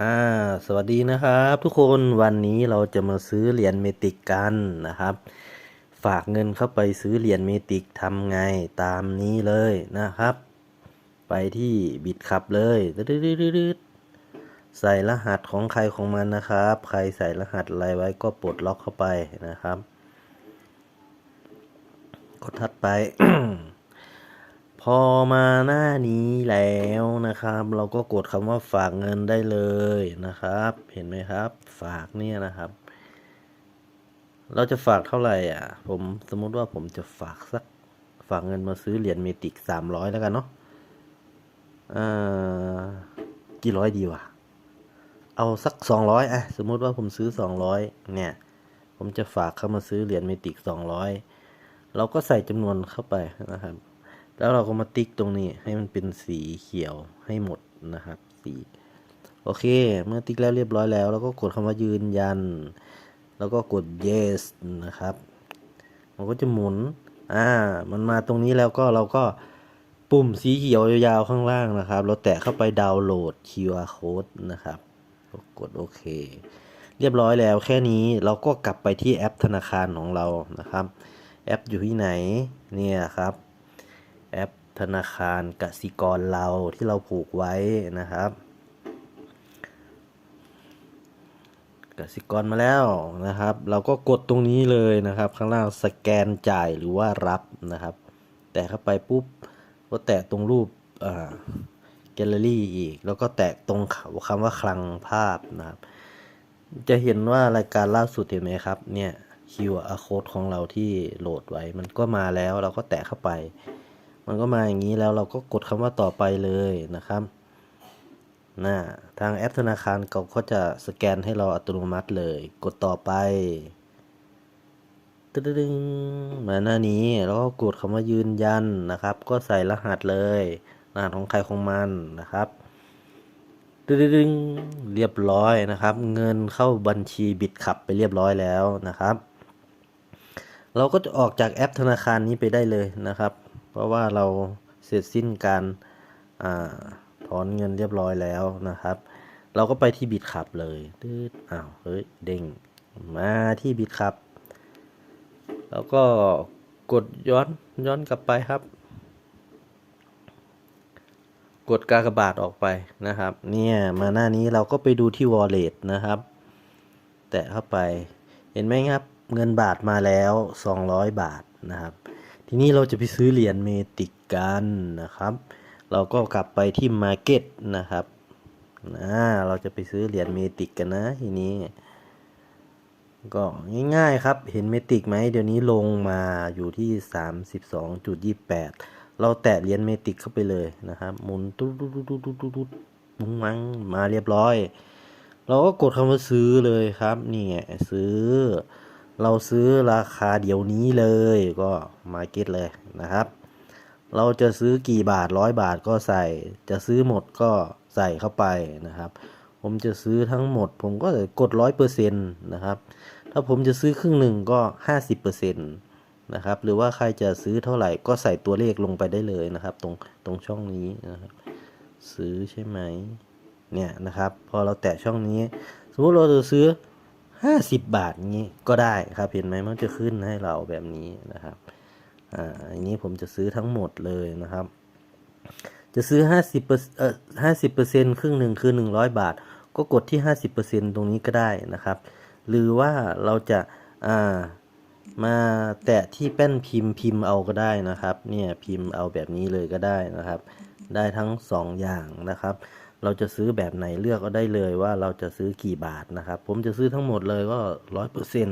อ่าสวัสดีนะครับทุกคนวันนี้เราจะมาซื้อเหรียญเมติกกันนะครับ ฝากเงินเข้าไปซื้อเหรียญเมติกทำไงตามนี้เลยนะครับ ไปที่บิตคับเลยใส่รหัสของใครของมันนะครับ ใครใส่รหัสอะไรไว้ก็ปลดล็อกเข้าไปนะครับ กดทัดไป พอมาหน้านี้แล้วนะครับ เราก็กดคำว่าฝากเงินได้เลยนะครับ เห็นไหมครับ ฝากเนี่ยนะครับ เราจะฝากเท่าไหร่อะ ผมสมมติว่าผมจะฝากสักฝากเงินมาซื้อเหรียญเมติกสามร้อยแล้วกันเนาะอ่ากี่ร้อยดีวะเอาสักสองร้อยอะสมมติว่าผมซื้อสองร้อยเนี่ย ผมจะฝากเข้ามาซื้อเหรียญเมติกสองร้อยเราก็ใส่จำนวนเข้าไปนะครับ แล้วเราก็มาติ๊กตรงนี้ให้มันเป็นสีเขียวให้หมดนะครับ สีโอเค เมื่อติ๊กแล้วเรียบร้อยแล้วเราก็กดคำว่ายืนยัน แล้วก็กด yes นะครับ มันก็จะหมุน อ่า มันมาตรงนี้แล้วก็เราก็ปุ่มสีเขียวยาวๆข้างล่างนะครับ เราแตะเข้าไปดาวน์โหลด QR code นะครับ กดโอเค เรียบร้อยแล้วแค่นี้เราก็กลับไปที่แอปธนาคารของเรานะครับ แอปอยู่ที่ไหน เนี่ยครับ แอปธนาคารกสิกรเราที่เราผูกไว้นะครับ กสิกรมาแล้วนะครับ เราก็กดตรงนี้เลยนะครับ ข้างล่างสแกนจ่ายหรือว่ารับนะครับ แตะเข้าไปปุ๊บก็แตะตรงรูปแกลเลอรี่อีก แล้วก็แตะตรงคำว่าคลังภาพนะครับ จะเห็นว่ารายการล่าสุดเห็นไหมครับเนี่ย QR code ของเราที่โหลดไว้ มันก็มาแล้วเราก็แตะเข้าไป มันก็มาอย่างนี้แล้วเราก็กดคำว่าต่อไปเลยนะครับนะทางแอปธนาคารเขาก็จะสแกนให้เราอัตโนมัติเลย กดต่อไปตึ้งมาหน้านี้แล้วก็กดคำว่ายืนยันนะครับ ก็ใส่รหัสเลยรหัสของใครของมันนะครับตึ้งเรียบร้อยนะครับ เงินเข้าบัญชีบิตขับไปเรียบร้อยแล้วนะครับ เราก็จะออกจากแอปธนาคารนี้ไปได้เลยนะครับ เพราะว่าเราเสร็จสิ้นการอาถอนเงินเรียบร้อยแล้วนะครับ เราก็ไปที่บิตขับเลยตืดอ้าวเฮ้ยเด้งมาที่บิตขับ แล้วก็กดย้อนย้อนกลับไปครับ กดกากบาทออกไปนะครับ เนี่ยมาหน้านี้เราก็ไปดูที่ wallet นะครับ แตะเข้าไปเห็นไหมครับ เงินบาทมาแล้ว 200 บาทนะครับ ทีนี้เราจะไปซื้อเหรียญเมติกกันนะครับ เราก็กลับไปที่ Market นะครับนะเราจะไปซื้อเหรียญเมติกกันนะทีนี้ก็ง่ายๆครับ เห็นเมติกไหมเดี๋ยวนี้ลงมาอยู่ที่ 32.28 เราแตะเหรียญเมติกเข้าไปเลยนะครับหมุนตุ๊ดตุ๊ดตุ๊ดตุ๊ดตุ๊ดตุ๊ดมุ้งมังมาเรียบร้อย เราก็กดคำว่าซื้อเลยครับนี่ไงซื้อ เราซื้อราคาเดี๋ยวนี้เลยก็มาเก็ตเลยนะครับ เราจะซื้อกี่บาทร้อยบาทก็ใส่ จะซื้อหมดก็ใส่เข้าไปนะครับ ผมจะซื้อทั้งหมด ผมก็กดร้อยเปอร์เซ็นต์นะครับ ถ้าผมจะซื้อครึ่งหนึ่งก็ห้าสิบเปอร์เซ็นต์นะครับ หรือว่าใครจะซื้อเท่าไหร่ก็ใส่ตัวเลขลงไปได้เลยนะครับ ตรงตรงช่องนี้นะครับ ซื้อใช่ไหมเนี่ยนะครับ พอเราแตะช่องนี้ สมมติเราจะซื้อ ห้าสิบบาทนี้ก็ได้ครับ เห็นไหมมันจะขึ้นให้เราแบบนี้นะครับ อ่าอันนี้ผมจะซื้อทั้งหมดเลยนะครับ จะซื้อห้าสิบเปอร์เอ่อห้าสิบเปอร์เซ็นครึ่งหนึ่งคือหนึ่งร้อยบาท ก็กดที่ห้าสิบเปอร์เซ็นตรงนี้ก็ได้นะครับ หรือว่าเราจะ อ่า มาแตะที่แป้นพิมพ์พิมพ์เอาก็ได้นะครับ เนี่ยพิมพ์เอาแบบนี้เลยก็ได้นะครับ ได้ทั้งสองอย่างนะครับ เราจะซื้อแบบไหนเลือกก็ได้เลยว่าเราจะซื้อกี่บาทนะครับ ผมจะซื้อทั้งหมดเลยก็ร้อยเปอร์เซ็น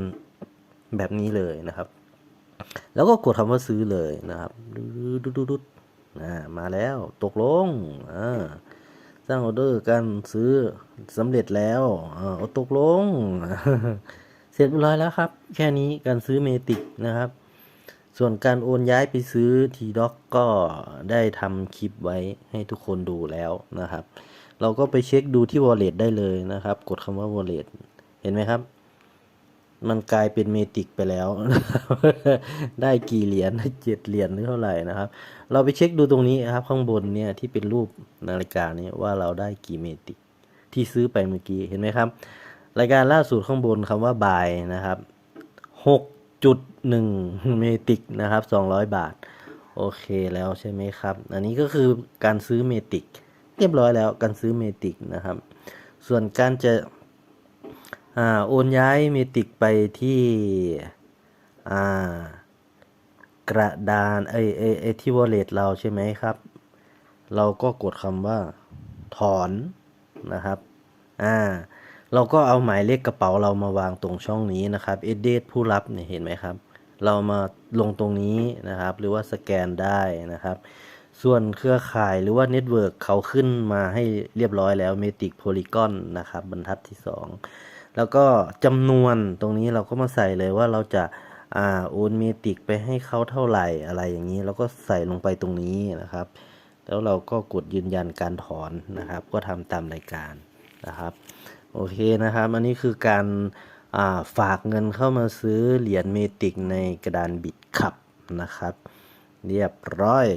แบบนี้เลยนะครับ แล้วก็กดคำว่าซื้อเลยนะครับดูดูดูดูอ่ามาแล้วตกลงอ่าสร้างออเดอร์การซื้อสำเร็จแล้วอ่าตกลง เสร็จเรียบร้อยแล้วครับ แค่นี้การซื้อเมติกนะครับ ส่วนการโอนย้ายไปซื้อทีด็อกก็ได้ทำคลิปไว้ให้ทุกคนดูแล้วนะครับ เราก็ไปเช็คดูที่ wallet ได้เลยนะครับ กดคำว่า wallet เห็นไหมครับ มันกลายเป็นเมติกไปแล้ว ได้กี่เหรียญเจ็ดเหรียญหรือเท่าไหร่นะครับ เราไปเช็คดูตรงนี้ครับ ข้างบนเนี่ยที่เป็นรูปนาฬิกานี่ยว่าเราได้กี่เมติกที่ซื้อไปเมื่อกี้เห็นไหมครับ รายการล่าสุดข้างบนคำว่า buy นะครับ 6.1เมติกนะครับ200บาท โอเคแล้วใช่ไหมครับ อันนี้ก็คือการซื้อเมติก เรียบร้อยแล้วการซื้อเมติกนะครับ ส่วนการจะอ่าโอนย้ายเมติกไปที่อ่ากระดานไอไอไอที่ wallet เราใช่ไหมครับ เราก็กดคำว่าถอนนะครับ อ่า เราก็เอาหมายเลขกระเป๋าเรามาวางตรงช่องนี้นะครับ e d i t ผู้รับเนี่ยเห็นไหมครับ เรามาลงตรงนี้นะครับ หรือว่าสแกนได้นะครับ ส่วนเครือข่ายหรือว่าเน็ตเวิร์กเขาขึ้นมาให้เรียบร้อยแล้ว Matic Polygon นะครับ บรรทัดที่ 2 แล้วก็จำนวนตรงนี้เราก็มาใส่เลยว่าเราจะอ่าโอนเมติกไปให้เขาเท่าไหร่อะไรอย่างนี้เราก็ใส่ลงไปตรงนี้นะครับ แล้วเราก็กดยืนยันการถอนนะครับ ก็ทำตามรายการนะครับ โอเคนะครับ อันนี้คือการาฝากเงินเข้ามาซื้อเหรียญเมติกในกระดานบิตคับนะครับ เรียบร้อย